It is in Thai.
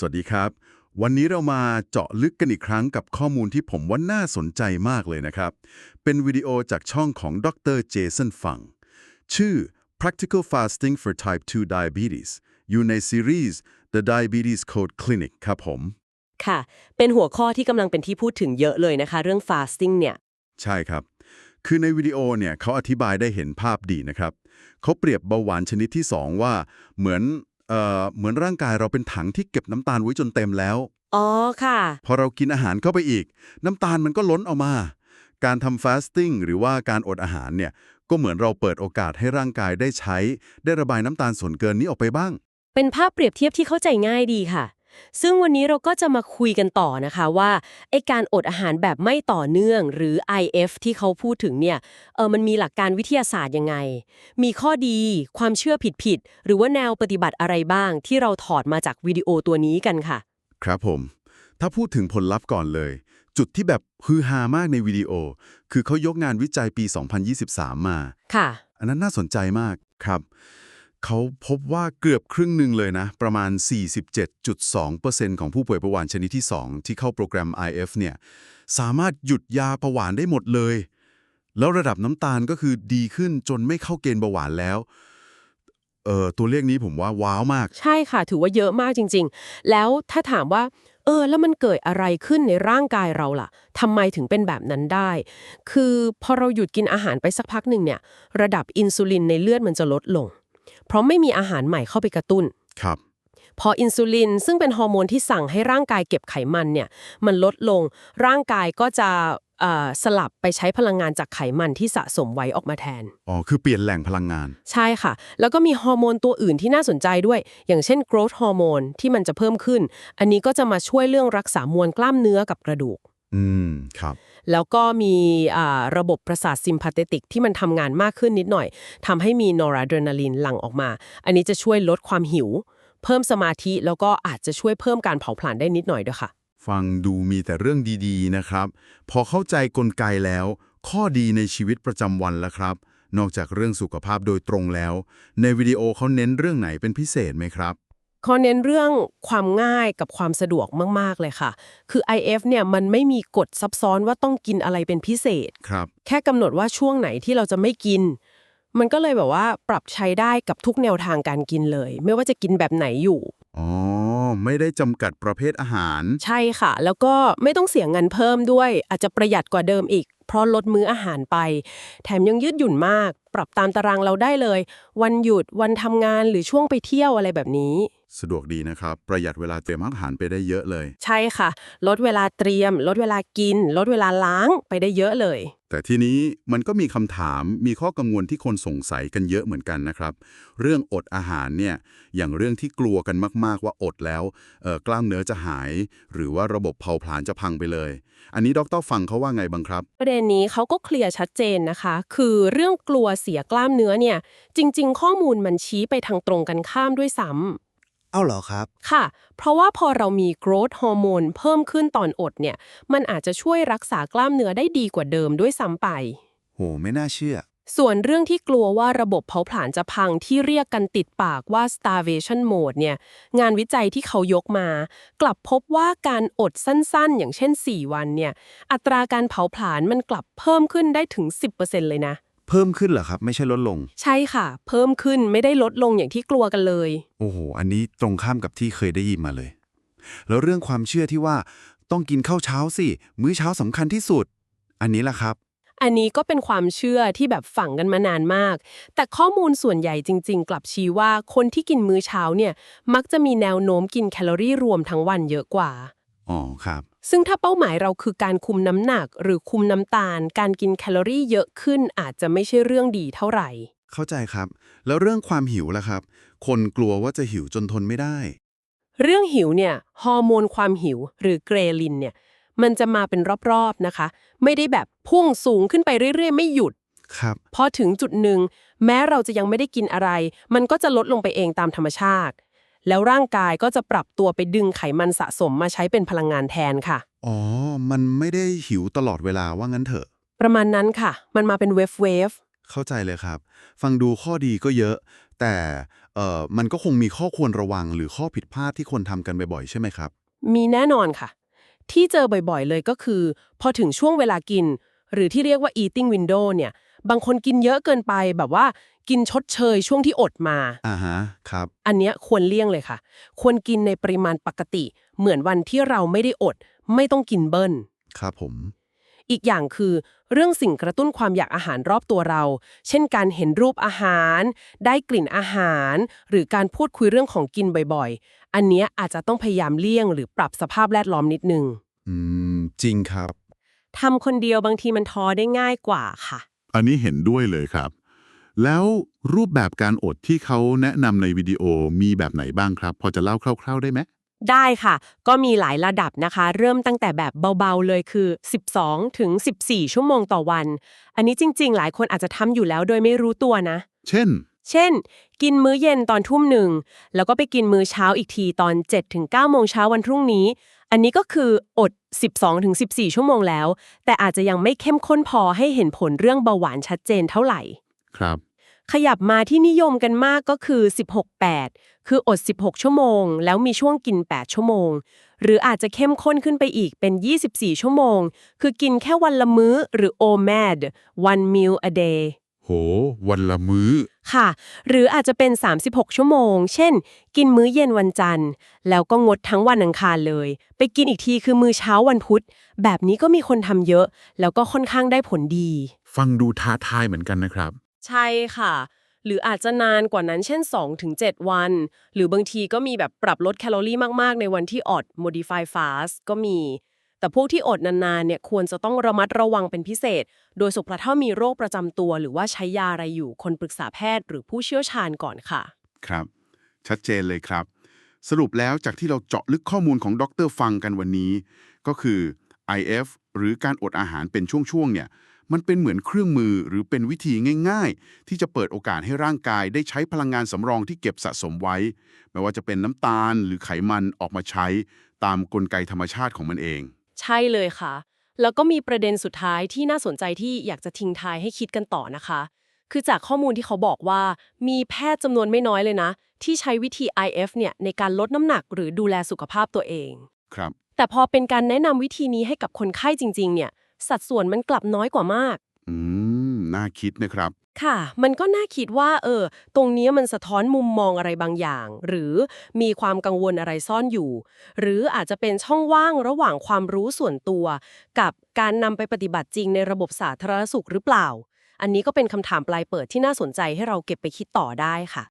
สวัสดีครับ วันนี้เรามาเจาะลึกกันอีกครั้งกับข้อมูลที่ผมว่าน่าสนใจมากเลยนะครับ เป็นวิดีโอจากช่องของดรเจสันฟัง ชื่อ Practical Fasting for Type 2 Diabetes อยู่ในซีรีส์ The Diabetes Code Clinic ครับผม ค่ะ เป็นหัวข้อที่กำลังเป็นที่พูดถึงเยอะเลยนะคะ เรื่อง fasting เนี่ย ใช่ครับ คือในวิดีโอเนี่ยเขาอธิบายได้เห็นภาพดีนะครับ เขาเปรียบเบาหวานชนิดที่ 2 ว่า เหมือน เอ่อเหมือนร่างกายเราเป็นถังที่เก็บน้ำตาลไว้จนเต็มแล้ว อ๋อค่ะ พอเรากินอาหารเข้าไปอีก น้ำตาลมันก็ล้นออกมา การทำฟาสติ้งหรือว่าการอดอาหารเนี่ยก็เหมือนเราเปิดโอกาสให้ร่างกายได้ใช้ ได้ระบายน้ำตาลส่วนเกินนี้ออกไปบ้าง เป็นภาพเปรียบเทียบที่เข้าใจง่ายดีค่ะ ซึ่งวันนี้เราก็จะมาคุยกันต่อนะคะว่าไอการอดอาหารแบบไม่ต่อเนื่องหรือ IF ที่เขาพูดถึงเนี่ยเออมันมีหลักการวิทยาศาสตร์ยังไง มีข้อดีความเชื่อผิดๆหรือว่าแนวปฏิบัติอะไรบ้าง ที่เราถอดมาจากวิดีโอตัวนี้กันค่ะ ครับผม ถ้าพูดถึงผลลัพธ์ก่อนเลย จุดที่แบบฮือฮามากในวิดีโอ คือเขายกงานวิจัยปี 2023 มาค่ะ อันนั้นน่าสนใจมากครับ เขาพบว่าเกือบครึ่งหนึ่งเลยนะ ประมาณ 47.2%ของผู้ป่วยเบาหวานชนิดที่ 2 ที่เข้าโปรแกรม IF เนี่ย สามารถหยุดยาเบาหวานได้หมดเลย แล้วระดับน้ำตาลก็คือดีขึ้นจนไม่เข้าเกณฑ์เบาหวานแล้วเออตัวเลขนี้ผมว่าว้าวมาก ใช่ค่ะ ถือว่าเยอะมากจริง ๆ แล้วถ้าถามว่า เออ แล้วมันเกิดอะไรขึ้นในร่างกายเราล่ะทำไมถึงเป็นแบบนั้นได้ คือพอเราหยุดกินอาหารไปสักพักหนึ่งเนี่ย ระดับอินซูลินในเลือดมันจะลดลง เพราะไม่มีอาหารใหม่เข้าไปกระตุ้น ครับ พออินซูลินซึ่งเป็นฮอร์โมนที่สั่งให้ร่างกายเก็บไขมันเนี่ยมันลดลงร่างกายก็จะเอ่อสลับไปใช้พลังงานจากไขมันที่สะสมไว้ออกมาแทน อ๋อ คือเปลี่ยนแหล่งพลังงาน ใช่ค่ะ แล้วก็มีฮอร์โมนตัวอื่นที่น่าสนใจด้วย อย่างเช่น growth ฮอร์โมนที่มันจะเพิ่มขึ้น อันนี้ก็จะมาช่วยเรื่องรักษามวลกล้ามเนื้อกับกระดูก อืม ครับ แล้วก็มีระบบประสาทซิมพาเตติกที่มันทำงานมากขึ้นนิดหน่อยทำให้มีนอร์อะดรีนาลินหลั่งออกมา อันนี้จะช่วยลดความหิว เพิ่มสมาธิแล้วก็อาจจะช่วยเพิ่มการเผาผลาญได้นิดหน่อยด้วยค่ะ ฟังดูมีแต่เรื่องดีๆนะครับ พอเข้าใจกลไกแล้ว ข้อดีในชีวิตประจำวันแล้วครับ นอกจากเรื่องสุขภาพโดยตรงแล้ว ในวิดีโอเขาเน้นเรื่องไหนเป็นพิเศษไหมครับ ข้อเน้นเรื่องความง่ายกับความสะดวกมาก ๆ เลยค่ะ คือ IF เนี่ยมันไม่มีกฎซับซ้อนว่าต้องกินอะไรเป็นพิเศษ ครับ แค่กำหนดว่าช่วงไหนที่เราจะไม่กิน มันก็เลยแบบว่าปรับใช้ได้กับทุกแนวทางการกินเลย ไม่ว่าจะกินแบบไหนอยู่ อ๋อ ไม่ได้จำกัดประเภทอาหาร ใช่ค่ะ แล้วก็ไม่ต้องเสียเงินเพิ่มด้วย อาจจะประหยัดกว่าเดิมอีก เพราะลดมื้ออาหารไป แถมยังยืดหยุ่นมาก ปรับตามตารางเราได้เลย วันหยุดวันทำงานหรือช่วงไปเที่ยวอะไรแบบนี้ สะดวกดีนะครับ ประหยัดเวลาเตรียมอาหารไปได้เยอะเลย ใช่ค่ะ ลดเวลาเตรียม ลดเวลากิน ลดเวลาล้างไปได้เยอะเลย แต่ทีนี้มันก็มีคำถามมีข้อกังวลที่คนสงสัยกันเยอะเหมือนกันนะครับ เรื่องอดอาหารเนี่ยอย่างเรื่องที่กลัวกันมาก ๆ ว่าอดแล้วเอ่อกล้ามเนื้อจะหาย หรือว่าระบบเผาผลาญจะพังไปเลย อันนี้ดรฟังเขาว่าไงบ้างครับ ประเด็นนี้เขาก็เคลียร์ชัดเจนนะคะ คือเรื่องกลัวเสียกล้ามเนื้อเนี่ยจริง ๆ ข้อมูลมันชี้ไปทางตรงกันข้ามด้วยซ้ำ เอาเหรอครับ ค่ะ เพราะว่าพอเรามี growth ฮอร์โมนเพิ่มขึ้นตอนอดเนี่ย มันอาจจะช่วยรักษากล้ามเนื้อได้ดีกว่าเดิมด้วยซ้ำไป โห ไม่น่าเชื่อ ส่วนเรื่องที่กลัวว่าระบบเผาผลาญจะพังที่เรียกกันติดปากว่า starvation mode เนี่ย งานวิจัยที่เขายกมา กลับพบว่าการอดสั้นๆ อย่างเช่น 4 วันเนี่ย อัตราการเผาผลาญมันกลับเพิ่มขึ้นได้ถึง 10%เลยนะ เพิ่มขึ้นเหรอครับ ไม่ใช่ลดลง ใช่ค่ะ เพิ่มขึ้นไม่ได้ลดลงอย่างที่กลัวกันเลย โอ้โห อันนี้ตรงข้ามกับที่เคยได้ยินมาเลย แล้วเรื่องความเชื่อที่ว่าต้องกินข้าวเช้าสิ มื้อเช้าสำคัญที่สุด อันนี้ล่ะครับ อันนี้ก็เป็นความเชื่อที่แบบฝังกันมานานมาก แต่ข้อมูลส่วนใหญ่จริง ๆ กลับชี้ว่าคนที่กินมื้อเช้าเนี่ย มักจะมีแนวโน้มกินแคลอรี่รวมทั้งวันเยอะกว่า อ๋อครับ ซึ่งถ้าเป้าหมายเราคือการคุมน้ำหนัก หรือคุมน้ำตาล การกินแคลอรี่เยอะขึ้นอาจจะไม่ใช่เรื่องดีเท่าไหร่ เข้าใจครับ แล้วเรื่องความหิวล่ะครับ คนกลัวว่าจะหิวจนทนไม่ได้ เรื่องหิวเนี่ยฮอร์โมนความหิว หรือเกรลินเนี่ยมันจะมาเป็นรอบๆนะคะ ไม่ได้แบบพุ่งสูงขึ้นไปเรื่อยๆ ไม่หยุดครับพอถึงจุดหนึ่ง แม้เราจะยังไม่ได้กินอะไร มันก็จะลดลงไปเองตามธรรมชาติ แล้วร่างกายก็จะปรับตัวไปดึงไขมันสะสมมาใช้เป็นพลังงานแทนค่ะ อ๋อ มันไม่ได้หิวตลอดเวลาว่างั้นเถอะ ประมาณนั้นค่ะ มันมาเป็นเวฟเวฟเข้าใจเลยครับ ฟังดูข้อดีก็เยอะ แต่เอ่อมันก็คงมีข้อควรระวังหรือข้อผิดพลาดที่คนทำกันบ่อยๆใช่ไหมครับ มีแน่นอนค่ะ ที่เจอบ่อยๆเลยก็คือ พอถึงช่วงเวลากิน หรือที่เรียกว่า eating window เนี่ย บางคนกินเยอะเกินไปแบบว่ากินชดเชยช่วงที่อดมาอ่าฮะครับ อันเนี้ยควรเลี่ยงเลยค่ะ ควรกินในปริมาณปกติ เหมือนวันที่เราไม่ได้อด ไม่ต้องกินเบิ้ลครับผม อีกอย่างคือ เรื่องสิ่งกระตุ้นความอยากอาหารรอบตัวเรา เช่นการเห็นรูปอาหาร ได้กลิ่นอาหาร หรือการพูดคุยเรื่องของกินบ่อยๆ อันเนี้ยอาจจะต้องพยายามเลี่ยง หรือปรับสภาพแวดล้อมนิดนึง อืม จริงครับทำคนเดียวบางทีมันท้อได้ง่ายกว่าค่ะ อันนี้เห็นด้วยเลยครับ แล้วรูปแบบการอดที่เขาแนะนำในวิดีโอมีแบบไหนบ้างครับ พอจะเล่าคร่าว ๆ ได้ไหมได้ค่ะ ก็มีหลายระดับนะคะ เริ่มตั้งแต่แบบเบาๆเลยคือ 12 ถึง 14 ชั่วโมงต่อวัน อันนี้จริง ๆ หลายคนอาจจะทำอยู่แล้วโดยไม่รู้ตัวนะ เช่น เช่น กินมื้อเย็นตอนทุ่มหนึ่ง แล้วก็ไปกินมื้อเช้าอีกทีตอน7-9โมงเช้าวันพรุ่งนี้ อันนี้ก็คืออด 12-14 ชั่วโมงแล้ว แต่อาจจะยังไม่เข้มข้นพอให้เห็นผลเรื่องเบาหวานชัดเจนเท่าไหร่ ครับ ขยับมาที่นิยมกันมากก็คือ 16-8 คืออด 16 ชั่วโมง แล้วมีช่วงกิน 8 ชั่วโมง หรืออาจจะเข้มข้นขึ้นไปอีกเป็น 24 ชั่วโมง คือกินแค่วันละมื้อหรือ OMAD one meal a day โห วันละมื้อ ค่ะ หรืออาจจะเป็น 36 ชั่วโมง เช่น กินมื้อเย็นวันจันทร์ แล้วก็งดทั้งวันอังคารเลย ไปกินอีกทีคือมื้อเช้าวันพุธ แบบนี้ก็มีคนทำเยอะ แล้วก็ค่อนข้างได้ผลดี ฟังดูท้าทายเหมือนกันนะครับ ใช่ค่ะ หรืออาจจะนานกว่านั้นเช่น 2-7 วัน หรือบางทีก็มีแบบปรับลดแคลอรี่มากๆ ในวันที่อด modify fast ก็มี แต่พวกที่อดนานๆเนี่ยควรจะต้องระมัดระวังเป็นพิเศษ โดยสุขถ้ามีโรคประจำตัว หรือว่าใช้ยาอะไรอยู่คนปรึกษาแพทย์หรือผู้เชี่ยวชาญก่อนค่ะ ครับ ชัดเจนเลยครับ สรุปแล้วจากที่เราเจาะลึกข้อมูลของดรฟังกันวันนี้ ก็คือ IF หรือการอดอาหารเป็นช่วงๆเนี่ยมันเป็นเหมือนเครื่องมือหรือเป็นวิธีง่ายๆ ที่จะเปิดโอกาสให้ร่างกายได้ใช้พลังงานสำรองที่เก็บสะสมไว้ ไม่ว่าจะเป็นน้ำตาลหรือไขมันออกมาใช้ ตามกลไกธรรมชาติของมันเอง ใช่เลยค่ะ แล้วก็มีประเด็นสุดท้ายที่น่าสนใจที่อยากจะทิ้งท้ายให้คิดกันต่อนะคะ คือจากข้อมูลที่เขาบอกว่า มีแพทย์จำนวนไม่น้อยเลยนะ ที่ใช้วิธี IF เนี่ยในการลดน้ำหนักหรือดูแลสุขภาพตัวเอง ครับ แต่พอเป็นการแนะนำวิธีนี้ให้กับคนไข้จริง ๆ เนี่ย สัดส่วนมันกลับน้อยกว่ามาก อืม น่าคิดนะครับ ค่ะ มันก็น่าคิดว่า เออ ตรงนี้มันสะท้อนมุมมองอะไรบางอย่าง หรือมีความกังวลอะไรซ่อนอยู่ หรืออาจจะเป็นช่องว่างระหว่างความรู้ส่วนตัว กับการนำไปปฏิบัติจริงในระบบสาธารณสุขหรือเปล่า อันนี้ก็เป็นคำถามปลายเปิดที่น่าสนใจให้เราเก็บไปคิดต่อได้ค่ะ